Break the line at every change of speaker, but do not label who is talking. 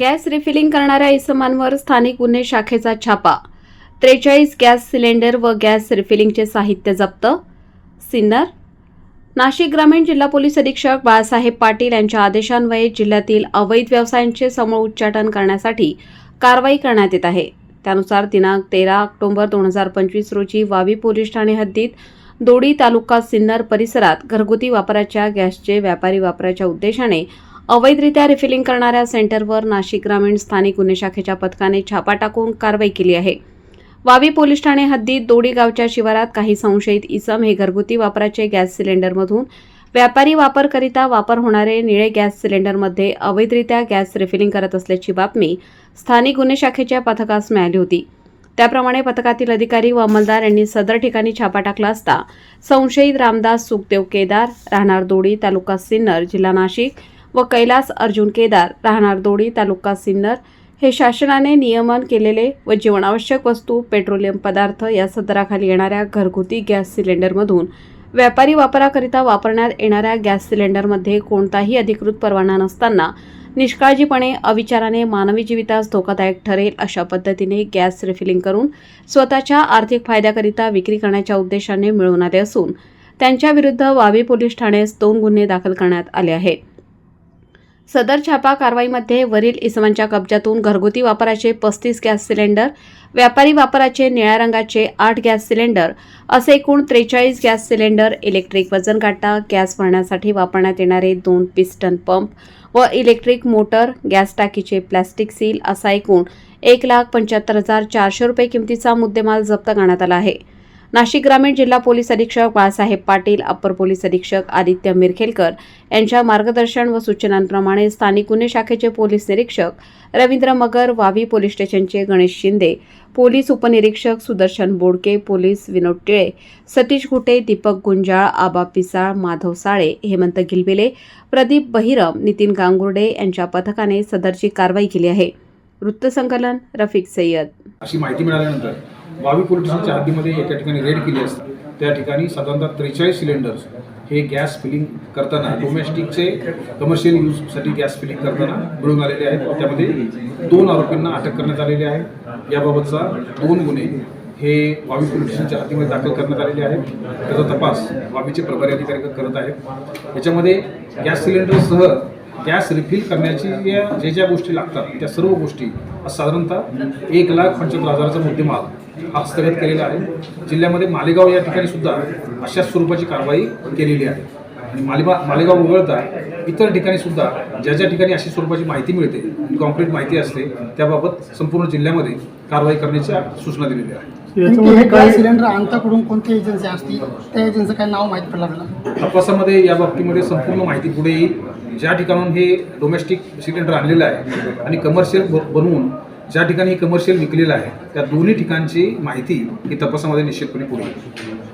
Gas refilling करणाऱ्या इसमांवर स्थानिक गुन्हे शाखेचा छापा. त्रेचाळीस गॅस सिलेंडर व गॅस रिफिलिंगचे साहित्य जप्त. सिन्नर. नाशिक ग्रामीण जिल्हा पोलीस अधीक्षक बाळासाहेब पाटील यांच्या आदेशान्वये जिल्ह्यातील अवैध व्यवसायांचे समूळ उच्चाटन करण्यासाठी कारवाई करण्यात येत आहे. त्यानुसार दिनांक तेरा ऑक्टोबर दोन हजार पंचवीस रोजी वावी पोलीस ठाणे हद्दीत दोडी तालुका सिन्नर परिसरात घरगुती वापराच्या गॅसचे व्यापारी वापराच्या उद्देशाने अवैधरित्या रिफिलिंग करणाऱ्या सेंटरवर नाशिक ग्रामीण स्थानिक गुन्हे शाखेच्या पथकाने छापा टाकून कारवाई केली आहे. वावी पोलीस ठाणे हद्दीत दोडी गावच्या शिवारात काही संशयित इसम हे घरगुती वापराचे गॅस सिलेंडरमधून व्यापारी वापरकरिता वापर होणारे निळे गॅस सिलेंडरमध्ये अवैधरित्या गॅस रिफिलिंग करत असल्याची बातमी स्थानिक गुन्हे शाखेच्या पथकास मिळाली होती. त्याप्रमाणे पथकातील अधिकारी व अंमलदार यांनी सदर ठिकाणी छापा टाकला असता संशयित रामदास सुखदेव केदार राहणार दोडी तालुका सिन्नर जिल्हा नाशिक व कैलास अर्जुन केदार राहणार दोडी तालुका सिन्नर हे शासनाने नियमन केलेले व जीवनावश्यक वस्तू पेट्रोलियम पदार्थ या सदराखाली येणाऱ्या घरगुती गॅस सिलेंडरमधून व्यापारी वापराकरिता वापरण्यात येणाऱ्या गॅस सिलेंडरमध्ये कोणताही अधिकृत परवाना नसताना निष्काळजीपणे अविचाराने मानवी जीवितास धोकादायक ठरेल अशा पद्धतीने गॅस रिफिलिंग करून स्वतःच्या आर्थिक फायद्याकरिता विक्री करण्याच्या उद्देशाने मिळवून आले असून त्यांच्याविरुद्ध वावी पोलीस ठाण्यास दोन गुन्हे दाखल करण्यात आले आहेत. सदर छापा कारवाईमध्ये वरील इसमांच्या कब्जातून घरगुती वापराचे पस्तीस गॅस सिलेंडर व्यापारी वापराचे निळ्या रंगाचे आठ गॅस सिलेंडर असे एकूण त्रेचाळीस गॅस सिलेंडर इलेक्ट्रिक वजन काटा गॅस भरण्यासाठी वापरण्यात येणारे दोन पिस्टन पंप व इलेक्ट्रिक मोटर गॅस टाकीचे प्लॅस्टिक सील असा एकूण एक लाख पंच्याहत्तर हजार चारशे रुपये किमतीचा मुद्देमाल जप्त करण्यात आला आहे. नाशिक ग्रामीण जिल्हा पोलीस अधीक्षक बाळासाहेब पाटील अप्पर पोलीस अधीक्षक आदित्य मिरखेलकर यांच्या मार्गदर्शन व सूचनांप्रमाणे स्थानिक गुन्हे शाखेचे पोलीस निरीक्षक रवींद्र मगर वावी पोलीस स्टेशनचे गणेश शिंदे पोलीस उपनिरीक्षक सुदर्शन बोडके पोलीस विनोद टिळे सतीश घुटे दीपक गुंजाळ आबा पिसाळ माधव साळे हेमंत गिलबिले प्रदीप बहिरम नितीन गांगुर्डे यांच्या पथकाने सदरची कारवाई केली आहे. वृत्तसंकलन रफिक सय्यद.
अशी माहिती मिळाल्यानंतर वावी पोलीस स्टेशनच्या हद्दीमध्ये एका ठिकाणी रेड केली असतात त्या ठिकाणी साधारणतः त्रेचाळीस सिलेंडर्स हे गॅस फिलिंग करताना डोमेस्टिकचे कमर्शियल यूजसाठी गॅस फिलिंग करताना मिळून आलेले आहेत. त्यामध्ये दोन आरोपींना अटक करण्यात आलेली आहे. याबाबतचा दोन गुन्हे हे वावी पोलीस स्टेशनच्या हद्दीमध्ये दाखल करण्यात आलेले आहेत. त्याचा तपास वावीचे प्रभारी अधिकारी करत आहेत. याच्यामध्ये गॅस सिलेंडरसह गॅस रिफिल करण्याची या जे ज्या गोष्टी लागतात त्या सर्व गोष्टी साधारणतः एक लाख पंच्याहत्तर हजाराचा मुद्देमाल हा हस्तगत केलेला आहे. जिल्ह्यामध्ये मालेगाव या ठिकाणी सुद्धा अशाच स्वरूपाची कारवाई केलेली आहे. आणि मालेबा मालेगाव वगळता इतर ठिकाणी सुद्धा ज्या ज्या ठिकाणी अशी स्वरूपाची माहिती मिळते कॉन्क्रीट माहिती असते त्याबाबत संपूर्ण जिल्ह्यामध्ये कारवाई करण्याच्या सूचना दिलेल्या आहेत.
सिलेंडर कोणती एजन्सी असती त्या एजन्सीचं काय नाव माहीत पडलं आपल्याला
तपासामध्ये या बाबतीमध्ये संपूर्ण माहिती पुढे येईल. ज्या ठिकाणून हे डोमेस्टिक सिलेंडर आणलेलं आहे आणि कमर्शियल बनवून ज्या ठिकाणी कमर्शियल विकलेलं आहे त्या दोन्ही ठिकाणची माहिती ही तपासामध्ये निश्चितपणे पुढे येईल.